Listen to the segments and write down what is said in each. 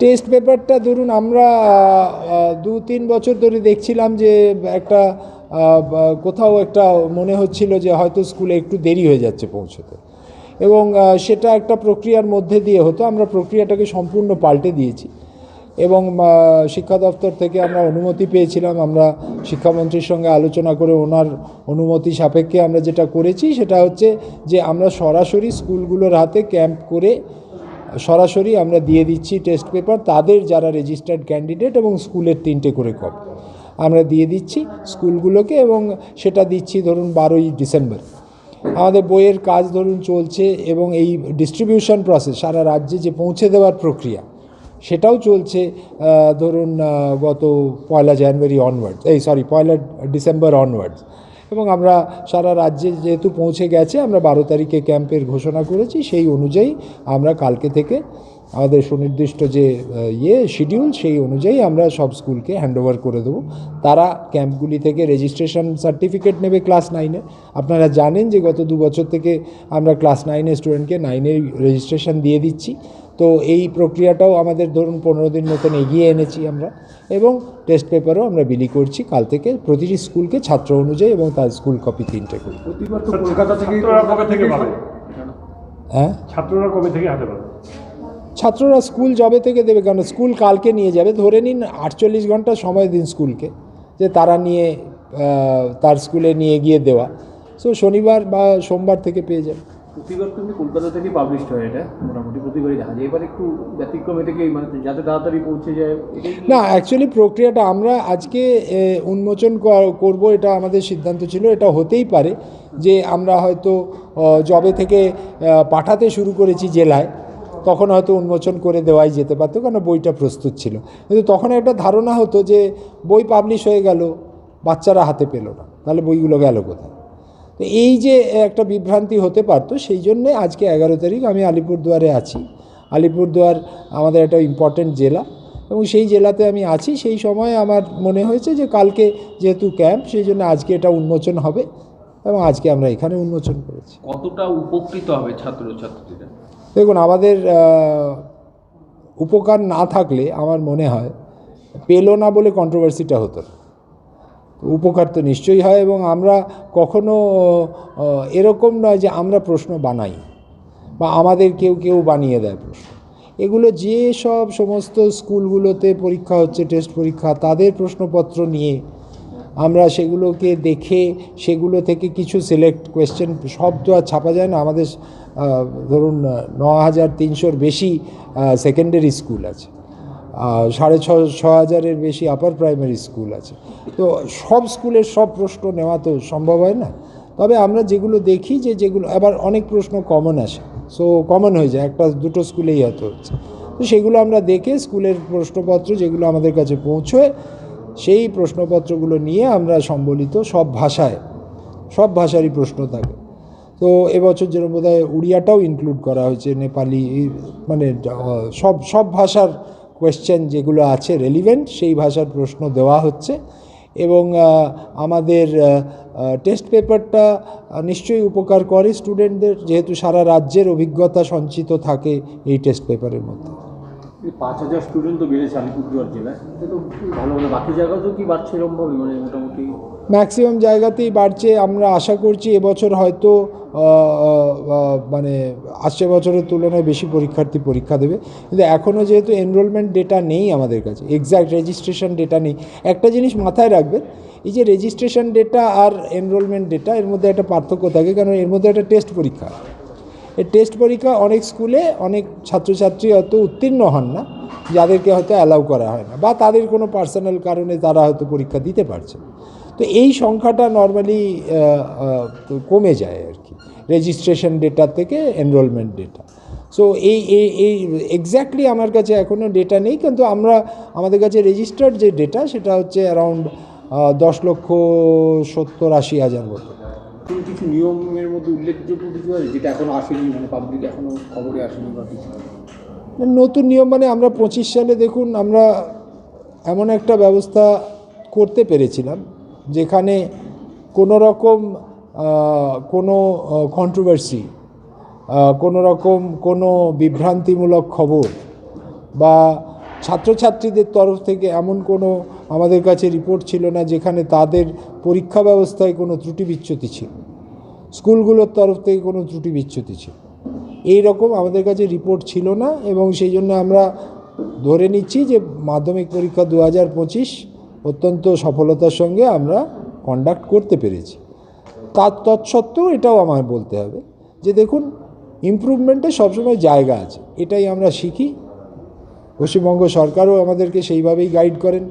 Test পেপারটা ধরুন, আমরা দু তিন বছর ধরে দেখছিলাম যে একটা কোথাও একটা মনে হচ্ছিল যে হয়তো স্কুলে একটু দেরি হয়ে যাচ্ছে পৌঁছতে। এবং সেটা একটা প্রক্রিয়ার মধ্যে দিয়ে হতো, আমরা প্রক্রিয়াটাকে সম্পূর্ণ পাল্টে দিয়েছি। এবং শিক্ষা দপ্তর থেকে আমরা অনুমতি পেয়েছিলাম, আমরা শিক্ষামন্ত্রীর সঙ্গে আলোচনা করে ওনার অনুমতি সাপেক্ষে আমরা যেটা করেছি সেটা হচ্ছে যে আমরা সরাসরি স্কুলগুলোর হাতে ক্যাম্প করে সরাসরি আমরা দিয়ে দিচ্ছি টেস্ট পেপার তাদের যারা রেজিস্টার্ড ক্যান্ডিডেট এবং স্কুলের তিনটে করে কপ আমরা দিয়ে দিচ্ছি স্কুলগুলোকে এবং সেটা দিচ্ছি ধরুন বারোই ডিসেম্বর। আমাদের বইয়ের কাজ ধরুন চলছে এবং এই ডিস্ট্রিবিউশন প্রসেস সারা রাজ্যে যে পৌঁছে দেওয়ার প্রক্রিয়া, সেটাও চলছে ধরুন গত পয়লা জানুয়ারি অনওয়ার্ডস এই সরি পয়লা ডিসেম্বর অনওয়ার্ডস এবং আমরা সারা রাজ্যে যেহেতু পৌঁছে গেছে, আমরা বারো তারিখে ক্যাম্পের ঘোষণা করেছি, সেই অনুযায়ী আমরা কালকে থেকে আমাদের সুনির্দিষ্ট যে ইয়ে শিডিউল সেই অনুযায়ী আমরা সব স্কুলকে হ্যান্ডওভার করে দেবো। তারা ক্যাম্পগুলি থেকে রেজিস্ট্রেশন সার্টিফিকেট নেবে ক্লাস নাইনে আপনারা জানেন যে গত দু বছর থেকে আমরা ক্লাস নাইনের স্টুডেন্টকে নাইনে রেজিস্ট্রেশন দিয়ে দিচ্ছি। তো এই প্রক্রিয়াটাও আমাদের ধরুন পনেরো দিন মতন এগিয়ে এনেছি আমরা। এবং টেস্ট পেপারও আমরা বিলি করছি কাল থেকে প্রতিটি স্কুলকে ছাত্র অনুযায়ী এবং তার স্কুল কপি তিনটে করে। প্রতিবার তো ছাত্ররা থেকে পাবে? হ্যাঁ? ছাত্ররা কবে থেকে হাতে পাবে? ছাত্ররা স্কুল যবে থেকে দেবে কারণ স্কুল কালকে নিয়ে যাবে। ধরে নিন আটচল্লিশ ঘণ্টা সময় দিন স্কুলকে যে তারা নিয়ে তার স্কুলে নিয়ে গিয়ে দেওয়া। সো শনিবার বা সোমবার থেকে পেয়ে যাবে। প্রতিবার তুমি কলকাতা থেকে পাবলিশ হয় এটা মোটামুটি প্রতিবারই দেখা যায়। এবার একটু ব্যতিক্রম এটাকে মানে যাতে তাড়াতাড়ি পৌঁছে যায় না অ্যাকচুয়ালি প্রক্রিয়াটা আমরা আজকে উন্মোচন কর- করব এটা আমাদের সিদ্ধান্ত ছিল। এটা হতেই পারে যে আমরা হয়তো জবে থেকে পাঠাতে শুরু করেছি জেলায়। তখন হয়তো উন্মোচন করে দেওয়াই যেতে পারতো কারণ বইটা প্রস্তুত ছিল। কিন্তু তখন একটা ধারণা হতো যে বই পাবলিশ হয়ে গেল, বাচ্চারা হাতে পেল না, তাহলে বইগুলো গেল কোথায়? তো এই যে একটা বিভ্রান্তি হতে পারতো, সেই জন্যে আজকে এগারো তারিখ আমি আলিপুরদুয়ারে আছি। আলিপুরদুয়ার আমাদের একটা ইম্পর্ট্যান্ট জেলা এবং সেই জেলাতে আমি আছি। সেই সময় আমার মনে হয়েছে যে কালকে যেহেতু ক্যাম্প সেই জন্য আজকে এটা উন্মোচন হবে এবং আজকে আমরা এখানে উন্মোচন করেছি। কতটা উপকৃত হবে ছাত্রছাত্রীরা? দেখুন, আমাদের উপকার না থাকলে আমার মনে হয় পেল না বলে কন্ট্রোভার্সিটা হতো উপকার তো নিশ্চয়ই হয় এবং আমরা কখনো এরকম নয় যে আমরা প্রশ্ন বানাই বা আমাদের কেউ কেউ বানিয়ে দেয় প্রশ্ন। এগুলো যে সব সমস্ত স্কুলগুলোতে পরীক্ষা হচ্ছে টেস্ট পরীক্ষা, তাদের প্রশ্নপত্র নিয়ে আমরা সেগুলোকে দেখে সেগুলো থেকে কিছু সিলেক্ট কোয়েশ্চেন সব তো আর ছাপা যায় না। আমাদের ধরুন ন হাজার তিনশোর বেশি সেকেন্ডারি স্কুল আছে। সাড়ে ছ ছ হাজারের বেশি আপার প্রাইমারি স্কুল আছে। তো সব স্কুলের সব প্রশ্ন নেওয়া তো সম্ভব হয় না। তবে আমরা যেগুলো দেখি যে যেগুলো, আবার অনেক প্রশ্ন কমন আসে। সো কমন হয়ে যায়। একটা, দুটো স্কুলেই হয়তো হচ্ছে। তো সেগুলো আমরা দেখে স্কুলের প্রশ্নপত্র যেগুলো আমাদের কাছে পৌঁছয় সেই প্রশ্নপত্রগুলো নিয়ে আমরা সম্বলিত সব ভাষায়, সব ভাষারই প্রশ্ন থাকে। তো এবছর যেরকম বোধ হয় উড়িয়াটাও ইনক্লুড করা হয়েছে, নেপালি মানে সব সব ভাষার কোয়েশ্চেন যেগুলো আছে রেলিভেন্ট সেই ভাষার প্রশ্ন দেওয়া হচ্ছে। এবং আমাদের টেস্ট পেপারটা নিশ্চয়ই উপকার করে স্টুডেন্টদের যেহেতু সারা রাজ্যের অভিজ্ঞতা সঞ্চিত থাকে এই টেস্ট পেপারের মধ্যে। পাঁচ হাজার স্টুডেন্ট তো বেড়েছে আলিপুরদুয়ার জেলায়। ভালো বাকি জায়গাতেও কি বাড়ছে এরকমভাবে মানে মোটামুটি ম্যাক্সিমাম জায়গাতেই বাড়ছে, আমরা আশা করছি এবছর হয়তো মানে আসছে বছরের তুলনায় বেশি পরীক্ষার্থী পরীক্ষা দেবে। কিন্তু এখনও যেহেতু এনরোলমেন্ট ডেটা নেই আমাদের কাছে এক্স্যাক্ট রেজিস্ট্রেশন ডেটা নেই। একটা জিনিস মাথায় রাখবেন, এই যে রেজিস্ট্রেশন ডেটা আর এনরোলমেন্ট ডেটা এর মধ্যে একটা পার্থক্য থাকে, কারণ এর মধ্যে একটা টেস্ট পরীক্ষা। টেস্ট পরীক্ষা অনেক স্কুলে অনেক ছাত্রছাত্রী হয়তো উত্তীর্ণ হন না, যাদেরকে হয়তো অ্যালাউ করা হয় না বা তাদের কোনো পার্সোনাল কারণে তারা হয়তো পরীক্ষা দিতে পারছে তো এই সংখ্যাটা নর্মালি কমে যায় আর কি রেজিস্ট্রেশন ডেটা থেকে এনরোলমেন্ট ডেটা সো এই এই এক্স্যাক্টলি আমার কাছে এখনও ডেটা নেই, কিন্তু আমরা, আমাদের কাছে রেজিস্টার্ড যে ডেটা সেটা হচ্ছে অ্যারাউন্ড দশ লক্ষ সত্তর আশি হাজার মতো। কিছু নিয়মের মধ্যে উল্লেখযোগ্য কিছু আছে যেটা এখনও আসেনি মানে পাবলিক এখনও খবরে আসেনি বা কিছু? নতুন নিয়ম মানে আমরা পঁচিশ সালে দেখুন, আমরা এমন একটা ব্যবস্থা করতে পেরেছিলাম, যেখানে কোনো রকম কোনো কন্ট্রোভার্সি কোনো রকম কোনো বিভ্রান্তিমূলক খবর বা ছাত্রছাত্রীদের তরফ থেকে এমন কোনো আমাদের কাছে রিপোর্ট ছিল না যেখানে তাদের পরীক্ষা ব্যবস্থায় কোনো ত্রুটি বিচ্যুতি ছিল। স্কুলগুলোর তরফ থেকে কোনো ত্রুটি বিচ্যুতি ছিল। এই রকম আমাদের কাছে রিপোর্ট ছিল না এবং সেই জন্য আমরা ধরে নিচ্ছি যে মাধ্যমিক পরীক্ষা দু হাজার পঁচিশ অত্যন্ত সফলতার সঙ্গে আমরা কন্ডাক্ট করতে পেরেছি। তার তৎসত্ত্বেও এটাও আমার বলতে হবে যে দেখুন ইমপ্রুভমেন্টের সবসময় জায়গা আছে। এটাই আমরা শিখি। পশ্চিমবঙ্গ সরকারও আমাদেরকে সেইভাবেই গাইড করেন,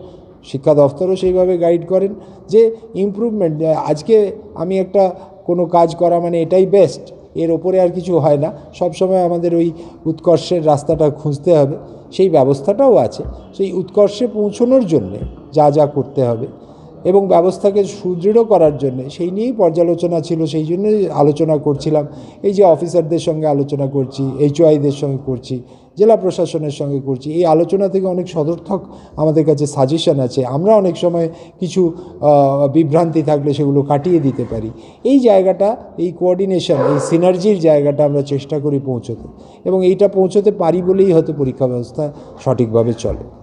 শিক্ষা দফতরও সেইভাবে গাইড করেন যে ইম্প্রুভমেন্ট আজকে আমি একটা কোনো কাজ করা মানে এটাই বেস্ট এর ওপরে আর কিছু হয় না। সব সময় আমাদের ওই উৎকর্ষের রাস্তাটা খুঁজতে হবে, সেই ব্যবস্থাটাও আছে। সেই উৎকর্ষে পৌঁছনোর জন্যে যা যা করতে হবে। এবং ব্যবস্থাকে সুদৃঢ় করার জন্য, সেই নিয়েই পর্যালোচনা ছিল, সেই জন্যই আলোচনা করছিলাম। এই যে অফিসারদের সঙ্গে আলোচনা করছি এইচওআইদের সঙ্গে করছি, জেলা প্রশাসনের সঙ্গে করছি, এই আলোচনা থেকে অনেক সদর্থক আমাদের কাছে সাজেশন আছে। আমরা অনেক সময় কিছু বিভ্রান্তি থাকলে সেগুলো কাটিয়ে দিতে পারি। এই জায়গাটা, এই কোঅর্ডিনেশন এই সিনার্জির জায়গাটা আমরা চেষ্টা করি পৌঁছতে। এবং এইটা পৌঁছতে পারি বলেই হয়তো পরীক্ষা ব্যবস্থা সঠিকভাবে চলে।